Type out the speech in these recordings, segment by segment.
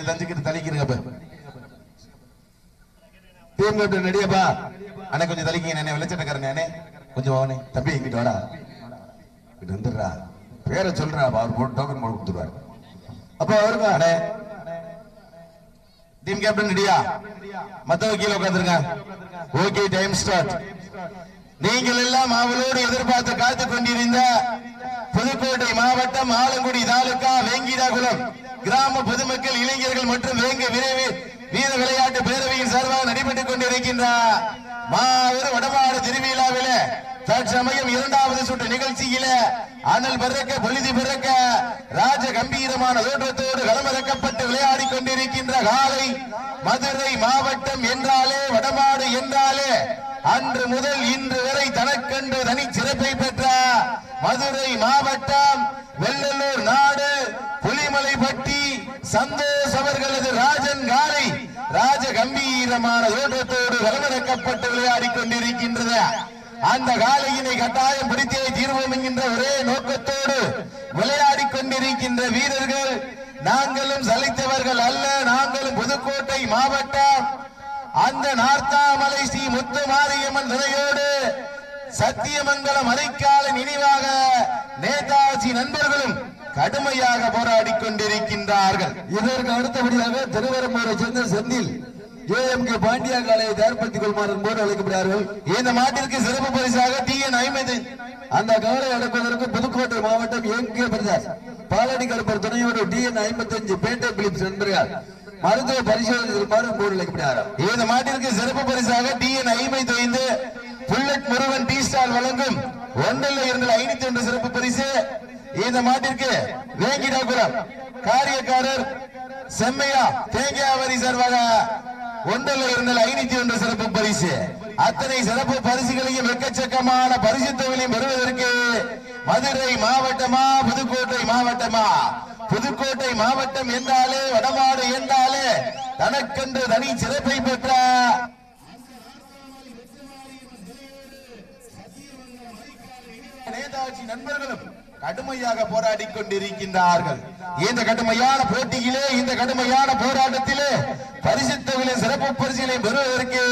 கொஞ்சம் தஞ்சுக்கிட்டு தளிக்கிறீங்க அப்ப. Team captain ரெடியாப்பா அண்ணே கொஞ்சம் தளிக்கிங்க நானே வெளிச்சட்டக்காரன் நானே கொஞ்சம் வானே தம்பி இங்கிட்டு வாடா. இங்கிட்டு வந்துடுறா. பேரை சொல்றா அவர் போட்டு டோக்கன் போட்டு கொடுத்துருவாரு. அப்ப வருங்க அண்ணே. டீம் கேப்டன் ரெடியா? மத்தவங்க கீழே உட்காந்துருங்க ஓகே டைம் ஸ்டார்ட் நீங்கள் எல்லாம் அவளோடு எதிர்பார்த்து காத்துக் கொண்டிருந்த புதுக்கோட்டை மாவட்டம் ஆலங்குடி தாலுகா வேங்கிதாகுளம் கிராம பொதுமக்கள் இளைஞர்கள் மற்றும் வேங்க விரைவு வீர விளையாட்டு பேரவையின் சார்பாக நடைபெற்றுக் கொண்டிருக்கின்ற மாபெரும் வடமாடு திருவிழாவில தற்சமயம் இரண்டாவது சுற்று நிகழ்ச்சியில அனல் பிறக்க பொழுதி பிறக்க ராஜ கம்பீரமான தோற்றத்தோடு களமிறக்கப்பட்டு விளையாடி கொண்டிருக்கின்ற காலை மதுரை மாவட்டம் என்றாலே வடமாடு என்றாலே அன்று முதல் இன்று வரை தனக்கென்று தனி சிறப்பை பெற்ற மதுரை மாவட்டம் வெள்ளலூர் நாடு புலிமலைப்பட்டி சந்தோஷ் அவர்களது ராஜன் காலை ராஜ கம்பீரமான ஓட்டத்தோடு வரவிறக்கப்பட்டு விளையாடி கொண்டிருக்கின்றது. அந்த காலையினை கட்டாயம் பிடித்தே தீர்வோம் என்கின்ற ஒரே நோக்கத்தோடு விளையாடி கொண்டிருக்கின்ற வீரர்கள் நாங்களும் சலித்தவர்கள் அல்ல. நாங்களும் புதுக்கோட்டை மாவட்டம் அந்த நார்த்தாமலை ஸ்ரீ முத்து மாரியம்மன் துணையோடு சத்தியமங்கலம் அரைக்கால நினைவாக நேதாஜி நண்பர்களும் கடுமையாக போராடி கொண்டிருக்கின்றார்கள். இதற்கு அடுத்தபடியாக திருவரம்பூரை சேர்ந்த செந்தில் ஏஎம்கே பாண்டியா காலையை தயார்படுத்திக் கொள்ளுமாறு போது அழைக்கப்படுகிறார்கள். இந்த மாட்டிற்கு சிறப்பு பரிசாக டி என் ஐம்பது அந்த காலை அடக்குவதற்கு புதுக்கோட்டை மாவட்டம் எம் கே பிரதாஸ் பாலடி கருப்பர் துணையோடு டி என் ஐம்பத்தி அஞ்சு பேட்டை பிலிப்ஸ் நண்பர்கள். மருத்துவ பரிசோதனை செல்லுமாறு போது அழைக்கப்படுகிறார்கள் இந்த மாட்டிற்கு சிறப்பு பரிசாக டி என் ஐம்பத்தி ஐந்து புல்லட் முருகன் டி ஸ்டால் வழங்கும் ஒன்றில் இரண்டு ஐநூத்தி ஒன்று சிறப்பு பரிசு. இந்த மாட்டிற்கு வேங்கிடாபுரம் காரியக்காரர் செம்மையா தேங்காவரி சார்பாக ஒன்றில் இருந்த ஐநூத்தி ஒன்று சிறப்பு பரிசு. அத்தனை சிறப்பு பரிசுகளையும் எக்கச்சக்கமான பரிசு தொகையையும் பெறுவதற்கு மதுரை மாவட்டமா புதுக்கோட்டை மாவட்டமா? புதுக்கோட்டை மாவட்டம் என்றாலே வடமாடு என்றாலே தனக்கென்று தனி சிறப்பை பெற்ற நேதாஜி நண்பர்களும் கடுமையாக போராடி கொண்டிருக்கின்றார்கள். இந்த கடுமையான போட்டியிலே இந்த கடுமையான போராட்டத்திலே பரிசுத்தவிலே சிறப்பு பரிசுகளை பெறுவதற்கு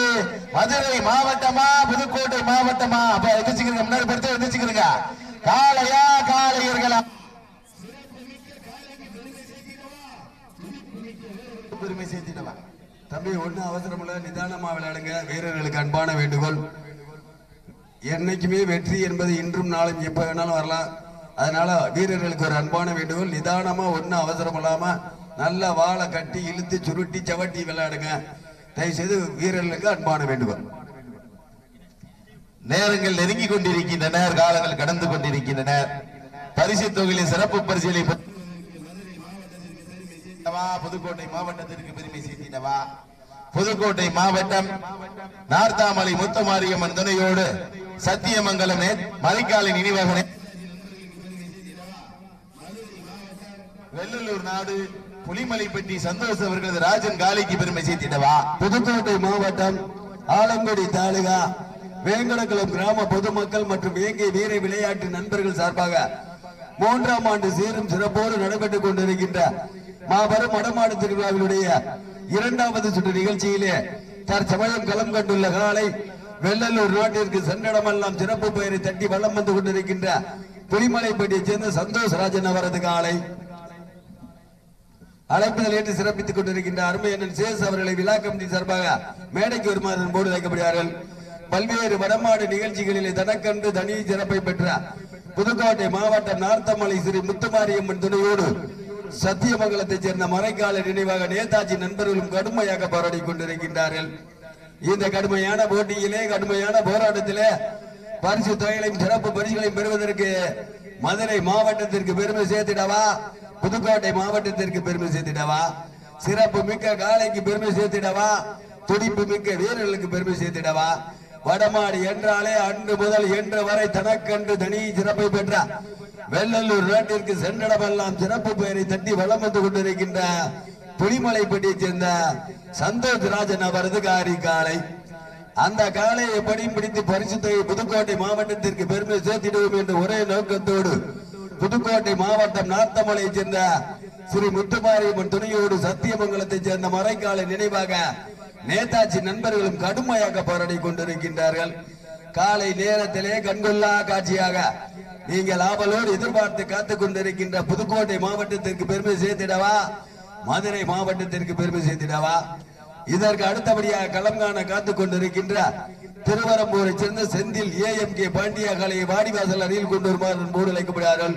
மதுரை மாவட்டமா புதுக்கோட்டை மாவட்டமா? அப்ப எதிர்ச்சுக்கிறீங்க முன்னாடி படுத்து எதிர்ச்சுக்கிறீங்க காளையா காளையர்களா பெருமை சேர்த்திடவா. தம்பி ஒண்ணு அவசரம் இல்ல. நிதானமா விளையாடுங்க. வீரர்களுக்கு அன்பான வேண்டுகோள். என்னைக்குமே வெற்றி என்பது இன்றும் நாளும் எப்ப வேணாலும் வரலாம். அதனால வீரர்களுக்கு ஒரு அன்பான வேண்டுகோள். நிதானமா ஒண்ணு அவசரம் இல்லாம நல்ல வாழை கட்டி இழுத்து சுருட்டி சவட்டி விளையாடுங்க. தயவு செய்து வீரர்களுக்கு அன்பான வேண்டுகோள். நேரங்கள் நெருங்கி கொண்டிருக்கின்றன காலங்கள் கடந்து கொண்டிருக்கின்றன. பரிசு தொகையின் சிறப்பு பரிசுகளை புதுக்கோட்டை மாவட்டத்திற்கு பெருமை சேர்த்தினவா புதுக்கோட்டை மாவட்டம் நார்த்தாமலை முத்தமாரியம்மன் துணையோடு சத்தியமங்கலம் நே- மலைக்காலை வெள்ளலூர் நாடு புலிமலைப்பட்டி சந்தோஷ் அவர்களது ராஜன் காலிக்கு பெருமை சேர்த்திடவா புதுக்கோட்டை மாவட்டம் ஆலங்குடி தாலுகா வேங்கடகுளம் கிராம பொதுமக்கள் மற்றும் வேங்கை வீர விளையாட்டு நண்பர்கள் சார்பாக மூன்றாம் ஆண்டு சீரும் சிறப்போடு நடைபெற்றுக் கொண்டிருக்கின்ற மாபெரும் வடமாடு திருவிழாவினுடைய இரண்டாவது சுற்று நிகழ்ச்சியிலே தற்சமயம் களம் கண்டுள்ள காலை வெள்ளலூர் நாட்டிற்கு சென்றடமெல்லாம் சிறப்பு பெயரை தட்டி வளம் வந்து கொண்டிருக்கின்ற புலிமலைப்பட்டியைச் சேர்ந்த சந்தோஷ் ராஜன் அவரது காலை. அழைப்புதல் ஏற்று சிறப்பித்துக் கொண்டிருக்கின்ற அருமை அண்ணன் சேஸ் அவர்களை விழா கமிட்டி சார்பாக மேடைக்கு வருமாறு போடு வைக்கப்படுகிறார்கள் பல்வேறு வடமாடு நிகழ்ச்சிகளிலே தனக்கன்று தனி சிறப்பை பெற்றார் புதுக்கோட்டை மாவட்டம் நார்த்தமலை ஸ்ரீ முத்துமாரியம்மன் துணையோடு சத்தியமங்கலத்தைச் சேர்ந்த மறைக்கால நினைவாக நேதாஜி நண்பர்களும் கடுமையாக போராடி கொண்டிருக்கின்றார்கள். இந்த கடுமையான போட்டியிலே கடுமையான போராட்டத்திலே பரிசு தொகைகளையும் சிறப்பு பரிசுகளையும் பெறுவதற்கு மதுரை மாவட்டத்திற்கு பெருமை சேர்த்திடவா? புதுக்கோட்டை மாவட்டத்திற்கு பெருமை சேர்த்திடவா? சிறப்பு மிக்க காலைக்கு பெருமை சேர்த்திடவா? துடிப்பு மிக்க வீரர்களுக்கு பெருமை சேர்த்திடவா? வடமாடு என்றாலே அன்று முதல் என்று வரை தனக்கன்று தனி சிறப்பை பெற்றார் வெள்ளலூர் நாட்டிற்கு சென்றடமெல்லாம் சிறப்பு பெயரை தட்டி வலம் வந்து கொண்டிருக்கின்ற புலிமலைப்பட்டியைச் சேர்ந்த சந்தோஷ் ராஜன் அவரது காரி காலை. அந்த காலை எப்படியும் பிடித்து பரிசுத்தையை புதுக்கோட்டை மாவட்டத்திற்கு பெருமை சேர்த்திடுவோம் என்ற ஒரே நோக்கத்தோடு புதுக்கோட்டை மாவட்டம் நார்த்தமலையைச் சேர்ந்த ஸ்ரீ முத்துமாரியம்மன் துணையோடு சத்தியமங்கலத்தைச் சேர்ந்த மறைக்காலை நினைவாக நேதாஜி நண்பர்களும் கடுமையாக போராடி கொண்டிருக்கின்றார்கள். காலை நேரத்திலே கண்கொள்ளா காட்சியாக நீங்கள் ஆவலோடு எதிர்பார்த்து காத்துக் கொண்டிருக்கின்ற புதுக்கோட்டை மாவட்டத்திற்கு பெருமை சேர்த்திடவா? மதுரை மாவட்டத்திற்கு பெருமை சேர்த்திடவா? இதற்கு அடுத்தபடியாக களம் காண காத்துக் கொண்டிருக்கின்ற திருவரம்பூரை சேர்ந்த செந்தில் ஏஎம் கே பாண்டியா காலையை வாடிவாசல் அருகில் கொண்டு வருமாறு போர்டு அழைக்கப்படுகிறார்கள்.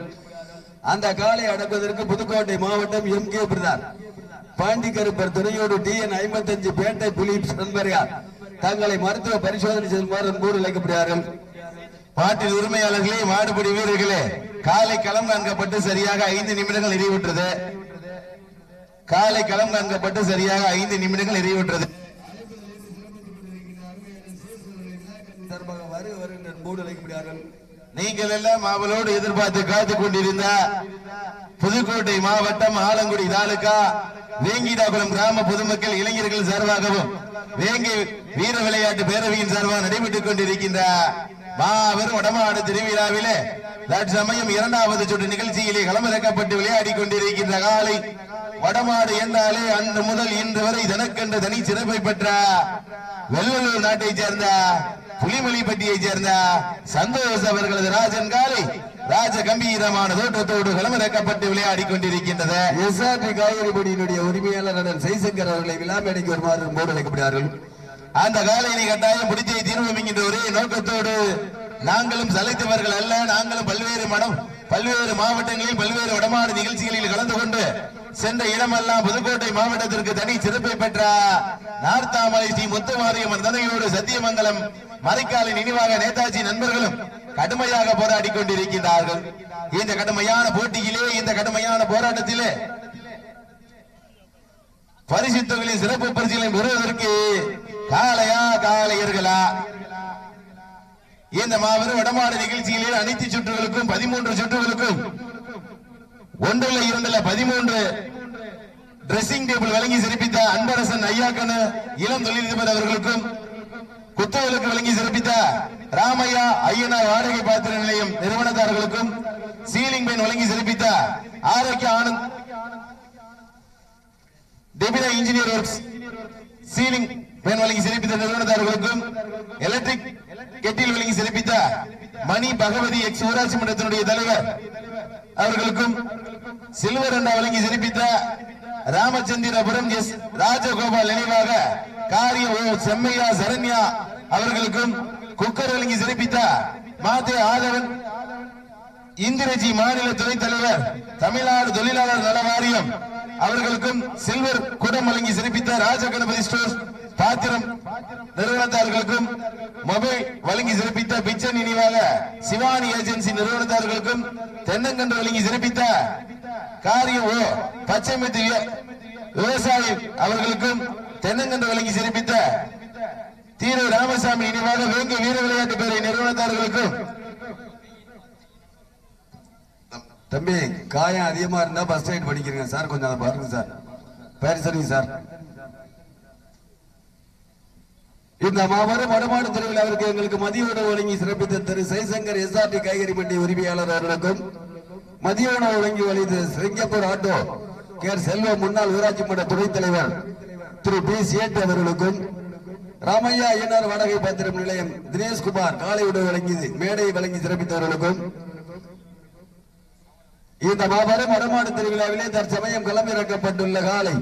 அந்த காலை அடக்குவதற்கு புதுக்கோட்டை மாவட்டம் எம் கே பிரதான். பாண்டி கருப்பர் துணையோடு டி என் ஐம்பத்தஞ்சு பேட்டை புலிப்ஸ் நண்பர்கள் தங்களை மருத்துவ பரிசோதனை செய்யுமாறு போர்டு அழைக்கப்படுகிறார்கள் பாட்டில் உரிமையாளர்களே மாடுபிடி வீரர்களே காலை களம் காண்கப்பட்டு சரியாக ஐந்து நிமிடங்கள் நிறைவுற்றது. காலை களம் காண்கப்பட்டு சரியாக ஐந்து நிமிடங்கள் நிறைவுற்றது. நீங்கள் எல்லாம் அவளோடு எதிர்பார்த்து காத்துக் கொண்டிருந்த புதுக்கோட்டை மாவட்டம் ஆலங்குடி தாலுகா வேங்கிடாகுளம் கிராம பொதுமக்கள் இளைஞர்கள் சார்பாகவும் வேங்கி வீர விளையாட்டு பேரவையின் சார்பாக நடைபெற்றுக் கொண்டிருக்கின்ற மாபெரும் வடமாடு திருவிழாவிலே தற்சமயம் இரண்டாவது சுற்று நிகழ்ச்சியிலே களமிறக்கப்பட்டு விளையாடி கொண்டிருக்கின்ற காலை வடமாடு என்றாலே அன்று முதல் இன்று வரை தனக்கென்று தனி சிறப்பை பெற்ற வெள்ளலூர் நாட்டைச் சேர்ந்த புலிமலிப்பட்டியைச் சேர்ந்த சந்தோஷ் அவர்களது ராஜன் காலை ராஜ கம்பீரமான தோற்றத்தோடு களமிறக்கப்பட்டு விளையாடி கொண்டிருக்கின்றது. எஸ்ஆர்டி காய்கறி பொடியினுடைய உரிமையாளர் அண்ணன் ஜெய்சங்கர் அவர்களை விழா மேடைக்கு வருமாறு போர்டு அழைக்கப்படுகிறார்கள். அந்த காலையினை கட்டாயம் பிடித்தே தீர்வோம் என்கின்ற ஒரே நோக்கத்தோடு நாங்களும் சலைத்தவர்கள் அல்ல. நாங்களும் பல்வேறு மடம் பல்வேறு மாவட்டங்களில் பல்வேறு வடமாடு நிகழ்ச்சிகளில் கலந்து கொண்டு சென்ற இடமெல்லாம் புதுக்கோட்டை மாவட்டத்திற்கு தனி சிறப்பை பெற்ற நார்த்தாமலை ஸ்ரீ முத்துமாரியம்மன் தனையோடு சத்தியமங்கலம் மறைக்காலை நினைவாக நேதாஜி நண்பர்களும் கடுமையாக போராடி கொண்டிருக்கின்றார்கள். இந்த கடுமையான போட்டியிலே இந்த கடுமையான போராட்டத்திலே பரிசு சிறப்பு பரிசுகளை பெறுவதற்கு காலையா காலையர்களா இந்த மாபெரும் வடமாடு நிகழ்ச்சியிலே அனைத்து சுற்றுகளுக்கும் பதிமூன்று சுற்றுகளுக்கும் ஒன்றுல இரண்டுல பதிமூன்று டிரெஸ்ஸிங் டேபிள் வழங்கி சிறப்பித்த அன்பரசன் ஐயாக்கனு இளம் தொழிலதிபர் அவர்களுக்கும் குத்தவலுக்கு வழங்கி சிறப்பித்த ராமையா ஐயனார் வாடகை பாத்திர நிலையம் நிறுவனத்தார்களுக்கும் சீலிங் பெண் வழங்கி சிறப்பித்த Arokya Anand Debina engineer works ceiling fan வழங்கி சிறப்பித்த நிறுவனத்தார்களுக்கும் எலக்ட்ரிக் கெட்டில் வழங்கி சிறப்பித்த மணி பகவதி எக்ஸ் ஊராட்சி மன்றத்தினுடைய தலைவர் அவர்களுக்கும் சில்வர் என்ற வழங்கி சிறப்பித்த ராமச்சந்திரபுரம் எஸ் ராஜகோபால் நினைவாக காரிய ஓ செம்மையா சரண்யா அவர்களுக்கும் குக்கர் வழங்கி சிறப்பித்த மாதே ஆதவன் இந்திரஜி மாநில துணைத் தலைவர் தமிழ்நாடு தொழிலாளர் நல வாரியம் அவர்களுக்கும் சில்வர் குடம் வழங்கி சிறப்பித்த ராஜகணபதி ஸ்டோர்ஸ் பாத்திரம் நிறுவனத்தார்களுக்கும் மொபைல் வழங்கி சிறப்பித்த பிச்சன் நினைவாக சிவானி ஏஜென்சி நிறுவனத்தார்களுக்கும் தென்னங்கன்று வழங்கி சிறப்பித்த காரியம் ஓ பச்சைமத்து விவசாயி அவர்களுக்கும் தென்னங்கன்று வழங்கி சிறப்பித்த தீர ராமசாமி நினைவாக வேங்க வீர விளையாட்டு பேரை நிறுவனத்தார்களுக்கும். தம்பி காயம் அதிகமா இருந்தா பஸ் ரைட் படிக்கிறீங்க. சார் கொஞ்சம் அதை பாருங்க சார். பேர் சரிங்க சார். இந்த மாபெரும் வடமாடு திருவிழாவிற்கு எங்களுக்கு மதிய உணவு வழங்கி சிறப்பித்த திரு ஜெய்சங்கர் எஸ்ஆர்டி காய்கறி மண்டி உரிமையாளர் அவர்களுக்கும் மதிய உணவு வழங்கி வழிந்த சிங்கப்பூர் ஆட்டோ கேர் செல்வம் முன்னாள் ஊராட்சி மன்ற துணைத் தலைவர் திரு பி சேட் அவர்களுக்கும் ராமையா ஐயனார் வாடகை பாத்திரம் நிலையம் தினேஷ்குமார் காலை உணவு வழங்கி மேடையை வழங்கி சிறப்பித்தவர்களுக்கும் இந்த மாபெரும் வடமாடு திருவிழாவிலே தற்சமயம் களமிறக்கப்பட்டுள்ள காலை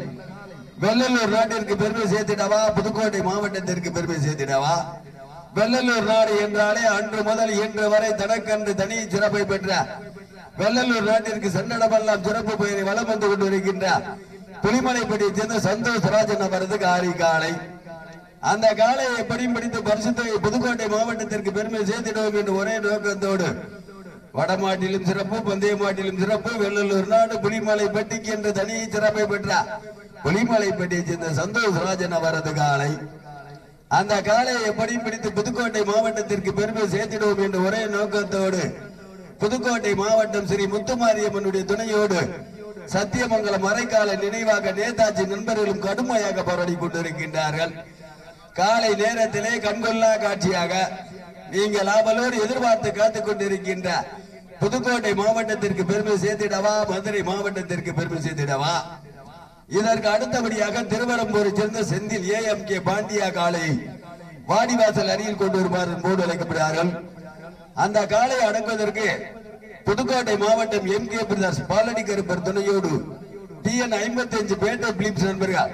வெள்ளலூர் நாட்டிற்கு பெருமை சேர்த்திடவா? புதுக்கோட்டை மாவட்டத்திற்கு பெருமை சேர்த்திடவா? வெள்ளலூர் நாடு என்றாலே அன்று முதல் இன்று வரை தனக்கன்று தனி சிறப்பை பெற்ற வெள்ளலூர் நாட்டிற்கு சென்னடமெல்லாம் சிறப்பு பெயரை வலம் வந்து கொண்டிருக்கின்ற புலிமலைப்பட்டியை சேர்ந்த சந்தோஷ் ராஜன் அவரது காரி காலை. அந்த காலையை எப்படி படித்து பரிசுத்தை புதுக்கோட்டை மாவட்டத்திற்கு பெருமை சேர்த்திடுவோம் என்று ஒரே நோக்கத்தோடு வடமாட்டிலும் சிறப்பு பந்தய மாட்டிலும் சிறப்பு வெள்ளலூர் நாடு புலிமலை பட்டிக்கு என்று தனி சிறப்பை பெற்ற ஒளிமலை பட்டியை சேர்ந்த சந்தோஷ் ராஜன் அவரது காலை. அந்த காலையை எப்படி பிடித்து புதுக்கோட்டை மாவட்டத்திற்கு பெருமை சேர்த்திடுவோம் என்ற ஒரே நோக்கத்தோடு புதுக்கோட்டை மாவட்டம் ஸ்ரீ முத்துமாரியம்மனுடைய துணையோடு சத்தியமங்கலம் மறைக்கால நினைவாக நேதாஜி நண்பர்களும் கடுமையாக போராடி கொண்டிருக்கின்றார்கள். காலை நேரத்திலே கண்கொள்ளா காட்சியாக நீங்கள் ஆவலோடு எதிர்பார்த்து காத்துக் கொண்டிருக்கின்ற புதுக்கோட்டை மாவட்டத்திற்கு பெருமை சேர்த்திடவா மதுரை மாவட்டத்திற்கு பெருமை சேர்த்திடவா? இதற்கு அடுத்தபடியாக திருவரம்பூரை சேர்ந்த Senthil A M K Pandiya காலை வாடிவாசல் அருகில் கொண்டு வருமாறு போர்டு அழைக்கப்படுகிறார்கள். அந்த காலை அடங்குவதற்கு புதுக்கோட்டை மாவட்டம் எம் கே பிரதாஸ் பாலடி கருப்பர் துணையோடு டிஎன் ஐம்பத்தி அஞ்சு பேட்டை பிலிப்ஸ் நண்பர்கள்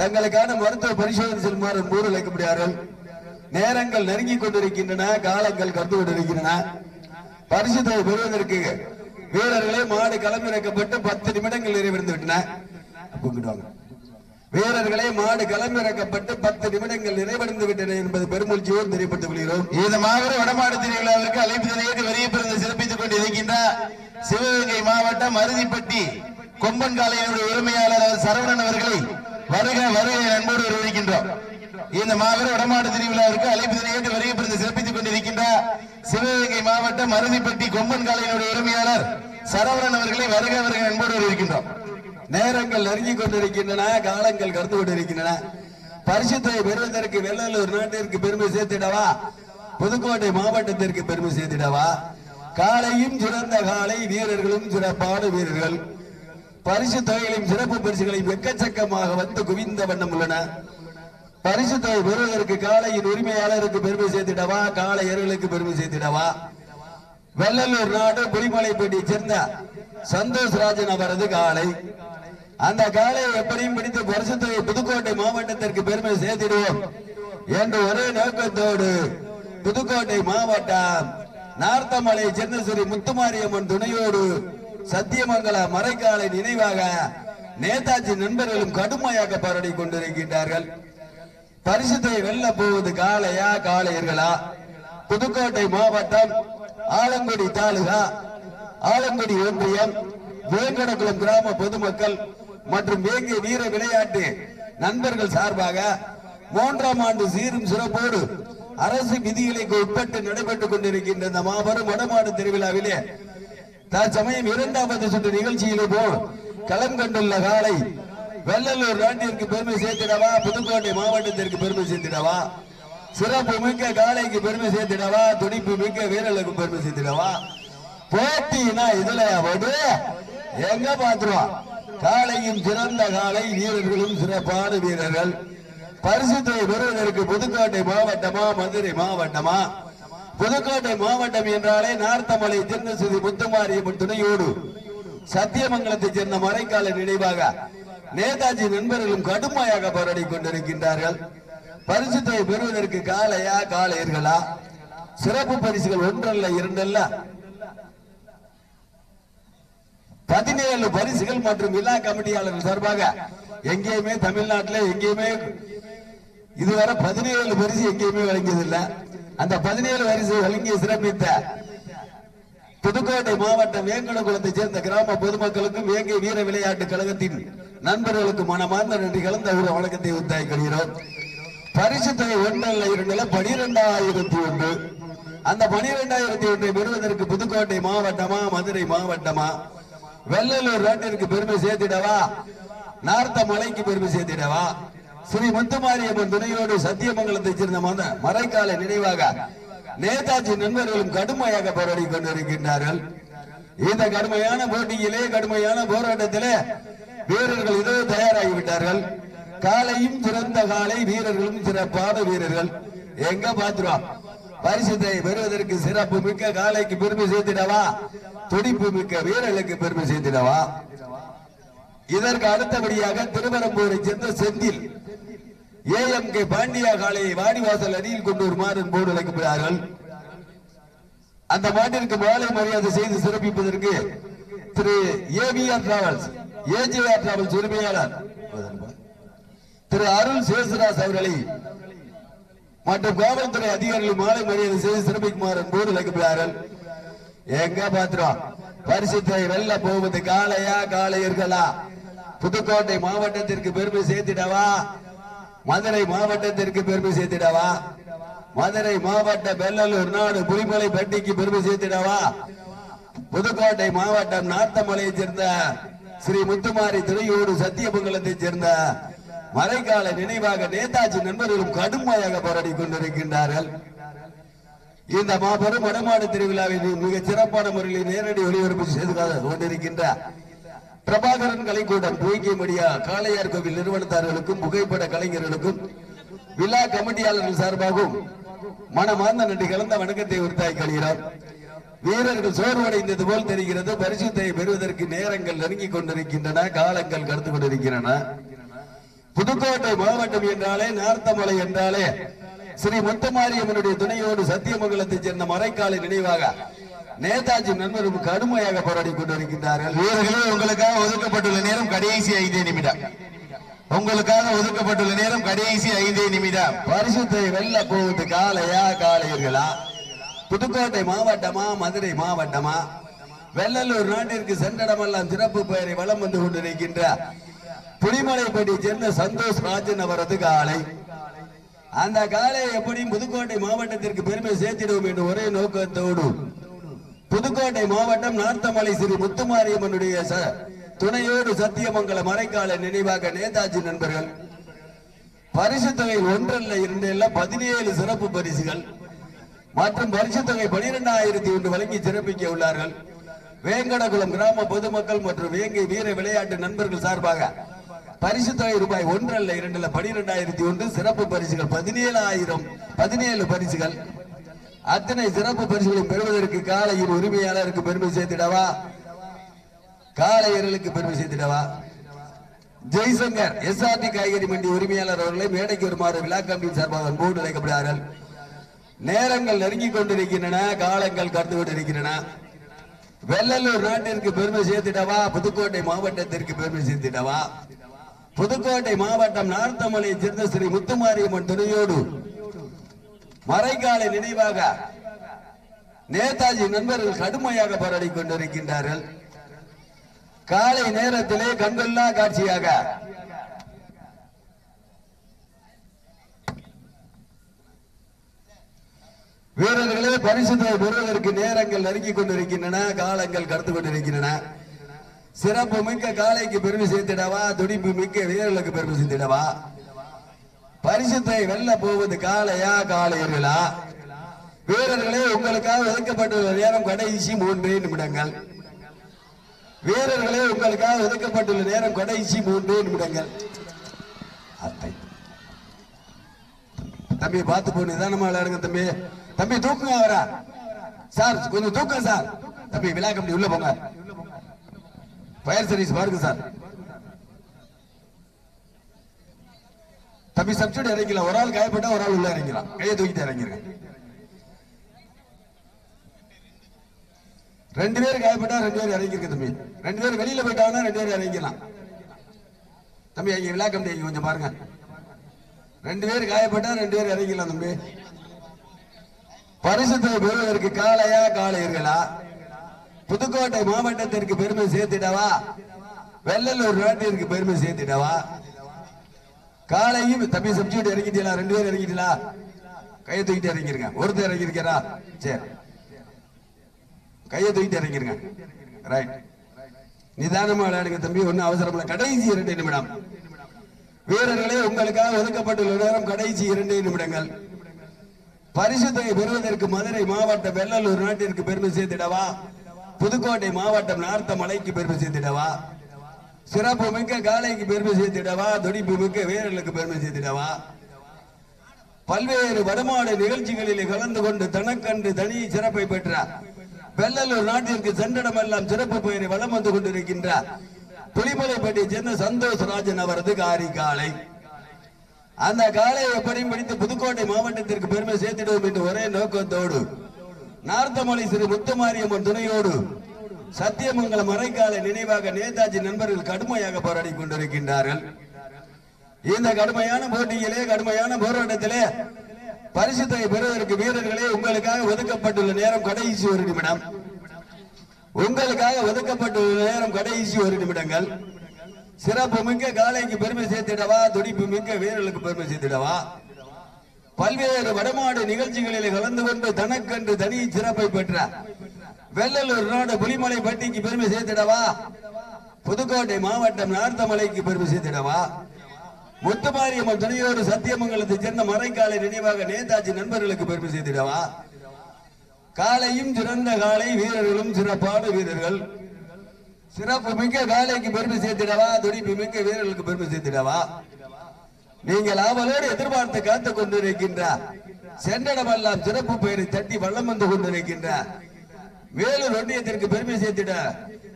தங்களுக்கான மருத்துவ பரிசோதனை செல்லுமாறு போர்டு அழைக்கப்படுகிறார்கள். நேரங்கள் நெருங்கிக் கொண்டிருக்கின்றன காலங்கள் கண்டு கொண்டிருக்கின்றன பரிசு தொகை பெறுவதற்கு வீரர்களே மாடு களமிறக்கப்பட்டு பத்து நிமிடங்கள் நிறைவடைந்து விட்டன கும்பிடுவாங்க வீரர்களே மாடு களமிறக்கப்பட்டு பத்து நிமிடங்கள் நிறைவடைந்து விட்டன என்பது பெருமூழ்ச்சியோடு தெரியப்பட்டுக் கொள்கிறோம். இந்த வடமாடு திருவிழாவிற்கு அழைப்பு நிலையத்தில் வரிய பிறந்து சிறப்பித்துக் கொண்டிருக்கின்ற சிவகங்கை மாவட்டம் அருதிப்பட்டி கொம்பன் காலையினுடைய உரிமையாளர் சரவணன் அவர்களை வருக வருக அன்போடு வரவேற்கின்றோம். இந்த மாபெரும் வடமாடு திருவிழாவிற்கு அழைப்பு நிலையத்தில் வருகை பிறந்து சிறப்பித்துக் கொண்டிருக்கின்ற சிவகங்கை மாவட்டம் அருதிப்பட்டி கொம்பன் காலையினுடைய உரிமையாளர் சரவணன் அவர்களை வருக வருக அன்போடு வரவேற்கின்றோம். நேரங்கள் நெருங்கிக் கொண்டிருக்கின்றன காலங்கள் கடந்து கொண்டிருக்கின்றன. பரிசுத்தை பெறுவதற்கு வெள்ளலூர் நாட்டிற்கு பெருமை சேர்த்திடவா? புதுக்கோட்டை மாவட்டத்திற்கு பெருமை சேர்த்திடவா? காலையும் சிறந்த காலை வீரர்களும் சிறப்பான வீரர்கள். பரிசு தொகைகளையும் சிறப்பு பரிசுகளையும் எக்கச்சக்கமாக வந்து குவிந்த வண்ணம் உள்ளன. பரிசு தொகை பெறுவதற்கு காலையின் உரிமையாளருக்கு பெருமை சேர்த்திடவா? காலையர்களுக்கு பெருமை சேர்த்திடவா? வெள்ளலூர் நாடு புலிமலைப்பேட்டை சேர்ந்த சந்தோஷ் ராஜன் அவரது காலை. அந்த காலையை எப்படியும் பிடித்து வருஷத்தை புதுக்கோட்டை மாவட்டத்திற்கு பெருமை சேர்த்திடுவோம் என்று ஒரே நோக்கத்தோடு புதுக்கோட்டை மாவட்டம் நார்த்தமலை சின்னசிறி முத்துமாரியம்மன் துணையோடு சத்தியமங்கல மறைக்காலை நினைவாக நேதாஜி நண்பர்களும் கடுமையாக போராடி கொண்டிருக்கின்றார்கள். பரிசுத்தை வெல்ல போவது காளையா காளையர்களா? புதுக்கோட்டை மாவட்டம் ஆலங்குடி தாலுகா ஆலங்குடி ஒன்றியம் வேங்கடகுளம் கிராம பொதுமக்கள் மற்றும் வேங்கிய வீர விளையாட்டு நண்பர்கள் சார்பாக மூன்றாம் ஆண்டு சீரும் சிறப்போடு அரசு விதிகளுக்கு உட்பட்டு நடைபெற்றுக் கொண்டிருக்கின்ற இந்த மாபெரும் வடமாடு திருவிழாவிலே தற்சமயம் இரண்டாவது சுற்று நிகழ்ச்சியிலே போல் களம் கண்டுள்ள காலை வெள்ளலூர் நாட்டிற்கு பெருமை சேர்த்திடவா? புதுக்கோட்டை மாவட்டத்திற்கு பெருமை சேர்த்திடவா? சிறப்பு மிக்க காளைக்கு பெருமை சேர்த்திடவா? துடிப்பு மிக்க வீரலுக்கு பெருமை சேர்த்திடவா? போட்டினா இதுல எங்க பாத்துருவான் காலையும் சிறந்த காளை வீரர்களும் சிறப்பான வீரர்கள். பரிசுத்தை பெறுவதற்கு புதுக்கோட்டை மாவட்டமா மதுரை மாவட்டமா? புதுக்கோட்டை மாவட்டம் என்றாலே நார்த்தமலை திருநசுதி முத்துமாரியம்மன் துணையோடு. சத்தியமங்கலத்தைச் சேர்ந்த மறைக்கால நினைவாக நேதாஜி நண்பர்களும் கடுமையாக போராடி கொண்டிருக்கின்றார்கள். பரிசுத்தை பெறுவதற்கு காளையா காளையர்களா? சிறப்பு பரிசுகள் ஒன்றல்ல இரண்டல்ல? பதினேழு பரிசுகள் மற்றும் விழா கமிட்டியாளர்கள் சார்பாக எங்கேயுமே தமிழ்நாட்டில் எங்கேயுமே இதுவரை பதினேழு பரிசு எங்கேயுமே வழங்கியதில்லை. அந்த பதினேழு பரிசு வழங்கிய சிறப்பித்த புதுக்கோட்டை மாவட்டம் வேங்கடகுளத்தை சேர்ந்த கிராம பொதுமக்களுக்கும் வேங்கை வீர விளையாட்டு கழகத்தின் நண்பர்களுக்கும் மனமார்ந்த நன்றி கலந்த ஒரு வழக்கத்தை உத்தாய் கொள்கிறோம். பரிசு தொகை ஒன்றல்ல இரண்டுல பனிரெண்டாயிரத்தி ஒன்று. அந்த பனிரெண்டாயிரத்தி ஒன்றை பெறுவதற்கு புதுக்கோட்டை மாவட்டமா மதுரை மாவட்டமா? வெள்ளலூர் நாட்டிற்கு பெருமை சேர்த்திடவா? நார்த்த மலைக்கு பெருமை சேர்த்திடவா? ஸ்ரீ முத்துமாரியம்மன் துணையோடு சத்தியமங்கலத்தை சேர்ந்த மத மறைக்கால நினைவாக நேதாஜி நண்பர்களும் கடுமையாக போராடி கொண்டிருக்கின்றார்கள். இந்த கடுமையான போட்டியிலே கடுமையான போராட்டத்திலே வீரர்கள் இதோ தயாராகி விட்டார்கள் காலையும் சிறந்த காலை வீரர்களும் சிறப்பான வீரர்கள். எங்க பாத்துருவான் பரிசுத்தை பெறுவதற்கு சிறப்பு மிக்க காலைக்கு பெருமை சேர்த்திடவா? துடிப்பு மிக்க வீரர்களுக்கு பெருமை சேர்த்திடவா? இதற்கு அடுத்தபடியாக திருவரம்பூரை சேர்ந்த செந்தில் ஏஎம் கே பாண்டியா காலையை வாடிவாசல் அணியில் கொண்டு வருமாறு போர்டு அழைக்கப்படுகிறார்கள். அந்த மாட்டிற்கு மாலை மரியாதை செய்து சிறப்பிப்பதற்கு Thiru AVR travels AGR travels உரிமையாளர் திரு அருள் சேசுராஸ் அவர்களை மற்றும் காவல்துறை அதிகாரிகள் மாலை மரியாதை செய்து சிறப்பிக்குமாறு போர்டு வைக்கப்படுகிறார்கள் எங்க பாத்திரம் பரிசுத்தை வெல்ல போவது காளையா காலையர்களா புதுக்கோட்டை மாவட்டத்திற்கு பெருமை சேர்த்திடவா? மதுரை மாவட்டத்திற்கு பெருமை சேர்த்திடவா? மதுரை மாவட்ட வெள்ளலூர் நாடு புலிமலை பட்டிக்கு பெருமை சேர்த்திடவா? புதுக்கோட்டை மாவட்டம் நார்த்தமலையைச் சேர்ந்த ஸ்ரீ முத்துமாரி துறையோடு சத்தியமங்கலத்தைச் சேர்ந்த மழைக்கால நினைவாக நேதாஜி நண்பர்களும் கடுமையாக போராடி கொண்டிருக்கின்றார்கள். இந்த மாபெரும் வடமாடு திருவிழாவில் மிக சிறப்பான முறையில் நேரடி ஒளிபரப்பு செய்து கொண்டிருக்கின்ற பிரபாகரன் கலைக்கூடம் தூக்கி மடியா காளையார் கோவில் நிறுவனத்தார்களுக்கும் புகைப்பட கலைஞர்களுக்கும் விழா கமிட்டியாளர்கள் சார்பாகவும் மனமார்ந்த நன்றி கலந்த வணக்கத்தை உறுத்தாய் கழிகிறார் வீரர்கள் சோர்வடைந்தது போல் தெரிகிறது பரிசுத்தை பெறுவதற்கு நேரங்கள் நெருங்கிக் கொண்டிருக்கின்றன காலங்கள் கடந்து கொண்டிருக்கின்றன. புதுக்கோட்டை மாவட்டம் என்றாலே நார்த்தமலை என்றாலே ஸ்ரீ முத்தமாரியம்மனுடைய துணையோடு சத்தியமங்கலத்தை சேர்ந்த மறைக்காலை நினைவாக நேதாஜி நண்பரும் கடுமையாக போராடி கொண்டிருக்கின்றார்கள். வீரர்களே உங்களுக்காக ஒதுக்கப்பட்டுள்ள நேரம் கடைசி ஐந்தே நிமிடம். உங்களுக்காக ஒதுக்கப்பட்டுள்ள நேரம் கடைசி ஐந்தே நிமிடம். பரிசுத்தை வெல்ல போவது காலையா காளையர்களா? புதுக்கோட்டை மாவட்டமா மதுரை மாவட்டமா? வெள்ளலூர் நாட்டிற்கு சென்றடமெல்லாம் சிறப்பு பெயரை வலம் வந்து கொண்டிருக்கின்ற புலிமலைப்பட்டி சேர்ந்த சந்தோஷ் ராஜன் அவரது காலை. அந்த காலை எப்படி புதுக்கோட்டை மாவட்டத்திற்கு பெருமை சேர்த்திடுவோம் என்ற ஒரே நோக்கத்தோடு புதுக்கோட்டை மாவட்டம் நார்த்தமலை ஸ்ரீ முத்துமாரியம்மனுடைய ச- துணையோடு சத்தியமங்கல மறைக்கால நினைவாக நேதாஜி நண்பர்கள். பரிசு தொகை ஒன்றல்ல இரண்டல்ல பதினேழு சிறப்பு பரிசுகள். மற்றும் பரிசு தொகை பனிரெண்டாயிரத்தி ஒன்று வழங்கி சிறப்பிக்க உள்ளார்கள். வேங்கடகுளம் கிராம பொதுமக்கள் மற்றும் வேங்கை வீர விளையாட்டு நண்பர்கள் சார்பாக பரிசு தொகை ரூபாய் ஒன்றல்ல இரண்டுல பனிரெண்டாயிரத்தி ஒன்று. சிறப்பு பரிசுகள் பதினேழாயிரம் பதினேழு பரிசுகள். அத்தனை சிறப்பு பரிசுகளை பெறுவதற்கு காலையில் உரிமையாளருக்கு பெருமை சேர்த்திடவா? காலையர்களுக்கு பெருமை சேர்த்திடவா? ஜெய்சங்கர் எஸ்ஆர்டி காய்கறி மண்டி உரிமையாளர் அவர்களை மேடைக்கு வருமாறு விழா கமிட்டியின் சார்பாக அன்போடு அழைக்கப்படுகிறார்கள். நேரங்கள் நெருங்கிக் கொண்டிருக்கின்றன காலங்கள் கடந்து கொண்டிருக்கின்றன. வெள்ளலூர் நாட்டிற்கு பெருமை சேர்த்திடவா? புதுக்கோட்டை மாவட்டத்திற்கு பெருமை சேர்த்திடவா? புதுக்கோட்டை மாவட்டம் நார்த்தமலை சேர்ந்த ஸ்ரீ முத்துமாரியம்மன் துணையோடு மறைக்காலை நினைவாக நேதாஜி நண்பர்கள் கடுமையாக போராடி கொண்டிருக்கின்றார்கள். காலை நேரத்திலே கண்கொள்ளா காட்சியாக வீரர்களே பரிசுத்தை பெறுவதற்கு நேரங்கள் நெருங்கிக் கொண்டிருக்கின்றன காலங்கள் கடந்து கொண்டிருக்கின்றன. சிறப்பு மிக்க காலைக்கு பெருமை சேர்த்திடவா? துடிப்பு மிக்க வீரர்களுக்கு பெருமை சேர்த்திடவா? பரிசுத்தை வெல்ல போவது காலையா காளையர்களா வீரர்களே உங்களுக்காக ஒதுக்கப்பட்டுள்ள நேரம் கடைசி மூன்றே நிமிடங்கள். வீரர்களே உங்களுக்காக ஒதுக்கப்பட்டுள்ள நேரம் கடைசி மூன்றே நிமிடங்கள். அத்தை. தம்பி பார்த்து போன நிதானமா விளையாடுங்க தம்பி. தம்பி தூக்குங்க அவரா. சார் கொஞ்சம் தூக்கம் சார். தம்பி விழா கம்பெனி உள்ள போங்க. ஃபயர் சர்வீஸ் பாருங்க சார். தம்பி சப்ஸ்டியூட் இறங்கிக்கலாம் ஒரு ஆள் காயப்பட்டா ஒரு ஆள் உள்ள இறங்கிக்கலாம் கையை தூக்கிட்டு இறங்கிருக்கேன் ரெண்டு பேர் காயப்பட்டா ரெண்டு பேர் இறங்கிருக்கு தம்பி. ரெண்டு பேர் வெளியில போயிட்டாங்கன்னா ரெண்டு பேர் இறங்கிக்கலாம் தம்பி அங்கே விழா கம்பெனி கொஞ்சம் பாருங்க. ரெண்டு பேர் காயப்பட்டா ரெண்டு பேர் இறங்கிக்கலாம் தம்பி. பரிசுத்தை பெறுவதற்கு காளையா காலையர்களா புதுக்கோட்டை மாவட்டத்திற்கு பெருமை சேர்த்திடவா வெள்ளலூர் நாட்டிற்கு பெருமை சேர்த்திடவா காலையும் தம்பி சப்ஜெக்ட் இறங்கிட்டீங்களா? ரெண்டு பேரும் இறங்கிட்டீங்களா? கையை தூக்கிட்டு இறங்கிருங்க. ஒருத்தர் இறங்கிருக்கிறா சரி. கையை தூக்கிட்டு இறங்கிருங்க. ரைட் நிதானமா விளையாடுங்க தம்பி. ஒன்னும் அவசரம் இல்லை. கடைசி இரண்டு நிமிடம். வீரர்களே உங்களுக்காக ஒதுக்கப்பட்டுள்ள நேரம் கடைசி இரண்டு நிமிடங்கள். பரிசுத்தை பெறுவதற்கு மதுரை மாவட்டம் வெள்ளலூர் நாட்டிற்கு பெருமை சேர்த்திடவா புதுக்கோட்டை மாவட்டம் நார்த்த மலைக்கு பெருமை சேர்த்திடவா சிறப்பு மிக்க காலைக்கு பெருமை சேர்த்திடவா துடிப்பு மிக்க வீரர்களுக்கு பெருமை சேர்த்திடவா பல்வேறு வடமாடு நிகழ்ச்சிகளில் கலந்து கொண்டு தனக்கன்று தனி சிறப்பை பெற்றார் வெள்ளலூர் நாட்டிற்கு சென்றடமெல்லாம் சிறப்பு பெயரை வலம் வந்து கொண்டிருக்கின்றார். புலிமலைப்பட்டியை சேர்ந்த சந்தோஷ் ராஜன் அவரது காரி காலை அந்த காலை எப்படியும் பிடித்து புதுக்கோட்டை மாவட்டத்திற்கு பெருமை சேர்த்திடுவோம் என்று ஒரே நோக்கத்தோடு நார்த்தமலை ஸ்ரீ முத்துமாரியம்மன் துணையோடு சத்தியமங்கலம் மறைக்கால நினைவாக நேதாஜி நண்பர்கள் கடுமையாக போராடி கொண்டிருக்கின்றார்கள். இந்த கடுமையான போட்டியிலே கடுமையான போராட்டத்திலே பரிசுத்தை பெறுவதற்கு வீரர்களே உங்களுக்காக ஒதுக்கப்பட்டுள்ள நேரம் கடைசி ஒரு நிமிடம். உங்களுக்காக ஒதுக்கப்பட்டுள்ள நேரம் கடைசி ஒரு நிமிடங்கள். சிறப்பு மிக்க காலைக்கு பெருமை சேர்த்திடவா துடிப்பு மிக்க வீரர்களுக்கு பெருமை சேர்த்திடவா? பல்வேறு வடமாடு நிகழ்ச்சிகளில் கலந்து கொண்டு தனக்கன்று தனி சிறப்பை பெற்ற வெள்ளலூர் நாடு புலிமலை பட்டிக்கு பெருமை சேர்த்திடவா? புதுக்கோட்டை மாவட்டம் நார்த்தமலைக்கு பெருமை சேர்த்திடவா? முத்துமாரியம்மன் துணையோடு சத்தியமங்கலத்தை சேர்ந்த மறைக்காலை நினைவாக நேதாஜி நண்பர்களுக்கு பெருமை சேர்த்திடவா? காலையும் சிறந்த காலை வீரர்களும் சிறப்பான வீரர்கள். சிறப்பு மிக்க காலைக்கு பெருமை சேர்த்திடவா? துடிப்பு மிக்க வீரர்களுக்கு பெருமை சேர்த்திடவா? நீங்கள் ஆவலோடு எதிர்பார்த்து காத்துக் கொண்டிருக்கின்ற சென்றடமெல்லாம் சிறப்பு பெயரை தட்டி வள்ளம் வந்து கொண்டிருக்கின்ற வேலூர் ஒன்றியத்திற்கு பெருமை சேர்த்திட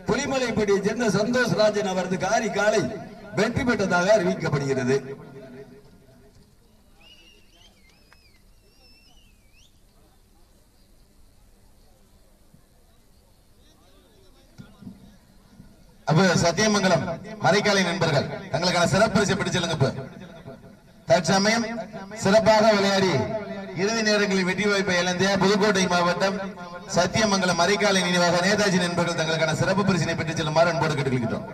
புலிமலைப்படியை சேர்ந்த சந்தோஷ் ராஜன் அவரது காரி காலை வெற்றி பெற்றதாக அறிவிக்கப்படுகிறது. அப்ப சத்தியமங்கலம் மறைக்காலை நண்பர்கள் தங்களுக்கான சிறப்பு பிடிச்சிருங்க தற்சமயம் சிறப்பாக விளையாடி இறுதி நேரங்களில் வெற்றி வாய்ப்பை இழந்த புதுக்கோட்டை மாவட்டம் சத்தியமங்கலம் மறைக்காலை நினைவாக நேதாஜி நண்பர்கள் தங்களுக்கான சிறப்பு பரிசினை பெற்றுச் செல்லுமாறு அன்போடு கேட்டுக்கொள்கிறோம்